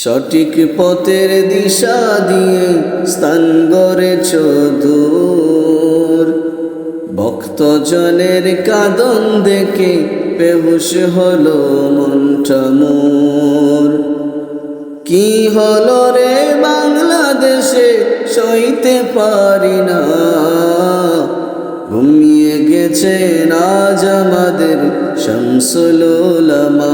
সঠিক পথের দিশা দিয়ে স্থান গড়েছ দূর ভক্তজনের কাদন দেখে বেহুশ হলো মনটা মোর। কি হলো রে বাংলাদেশে সইতে পারি না। ঘুমিয়ে গেছে নাজ আমাদের শামসুলোলামা ঘুমিয়ে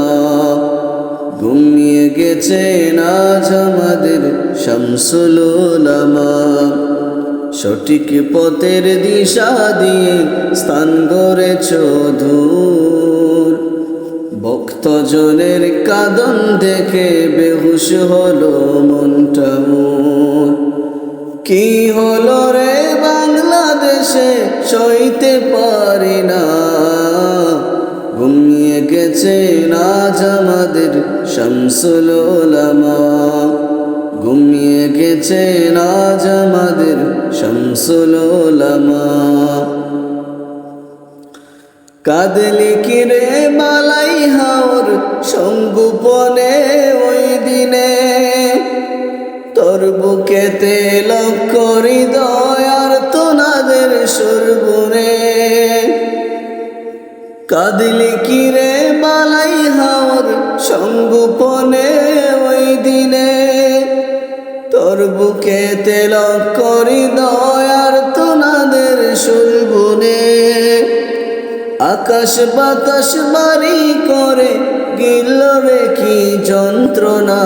গেছে নাজ আমাদের শামসুলোলামা সঠিক পথের দিশা দিয়ে স্থান গড়েছ দূর ভক্তজনের কাদন দেখে বেহুশ হলো মনটা মোর। কি হলো রে বাংলাদেশে সইতে পারি না। ঘুমিয়ে গেছে নাজ আমাদের শামসুলোলামা ঘুমিয়ে গেছে নাজ আমাদের শামসুলোলামা কাদলি কিরে মালাই হাওর সঙ্গুপনে ওই দিনে। তোর বুকেতে লক্ষ্য হৃদয়ার তোনাদের সুরবুনে। কাদলি কিরে সঙ্গুপনে ওই দিনে তোর বুকেতে লক্ষ্য হৃদয়ার তোনাদের সুরবুনে আকাশ বাতাস বাড়ি করে গিল কি যন্ত্রণা।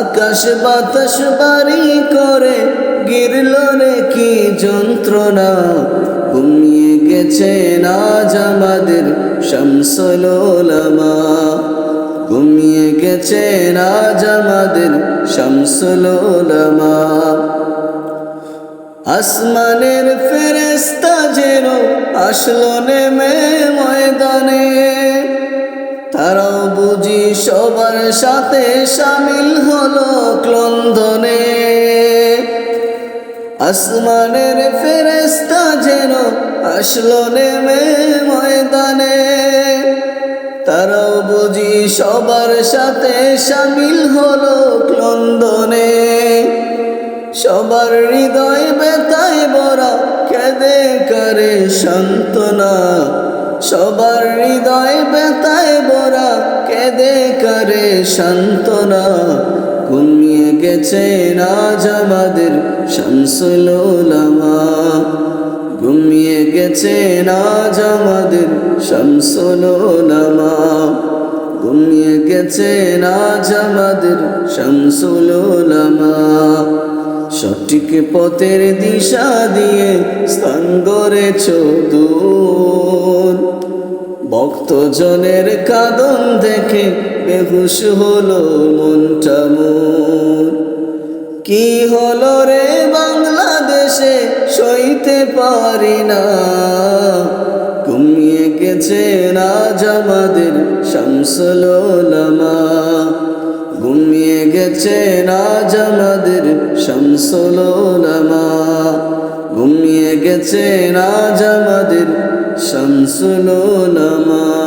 আকাশ বাতাস বাড়ি করে গিরল কি যন্ত্রণা। ঘুমিয়ে গেছে নাজ আমাদের শামসলোলামা ঘুমিয়ে গেছে নাজ আমাদের শামসলোলামা আসমানের ফেরেস্তা যেন আসলো নেমে ময়দানে। তারাও বুঝি সবার সাথে সামিল হলো ক্লন্দনে আসমানের ফেরেস্তা যেন আসলো নেমে ময়দানে। তারাও বুঝি সবার সাথে সামিল হলো ক্লন্দনে সবার হৃদয় বেতায় বরা কেঁদে করে সান্ত্বনা। সবার হৃদয় বেতায় বরা কেঁদে করে সান্ত্বনা। ঘুমিয়ে গেছে নাজ আমাদের শামসুলোলামা ঘুমিয়ে গেছে নাজ আমাদের শামসুলোলামা ঘুমিয়ে গেছে নাজ আমাদের শামসুলোলামা সঠিক পথের দিশা দিয়ে স্থান গড়েছ দূর। ভক্তজনের কাদন দেখে বেহুশ হলো মনটা মোর কি হলো রে বাংলাদেশে সইতে পারি না। ঘুমিয়ে গেছে নাজ আমাদের শামসুলোলামা ঘুমিয়ে গেছে নাজ আমাদের শামসুলোলামা ঘুমিয়ে গেছে নাজ আমাদের শামসুলোলামা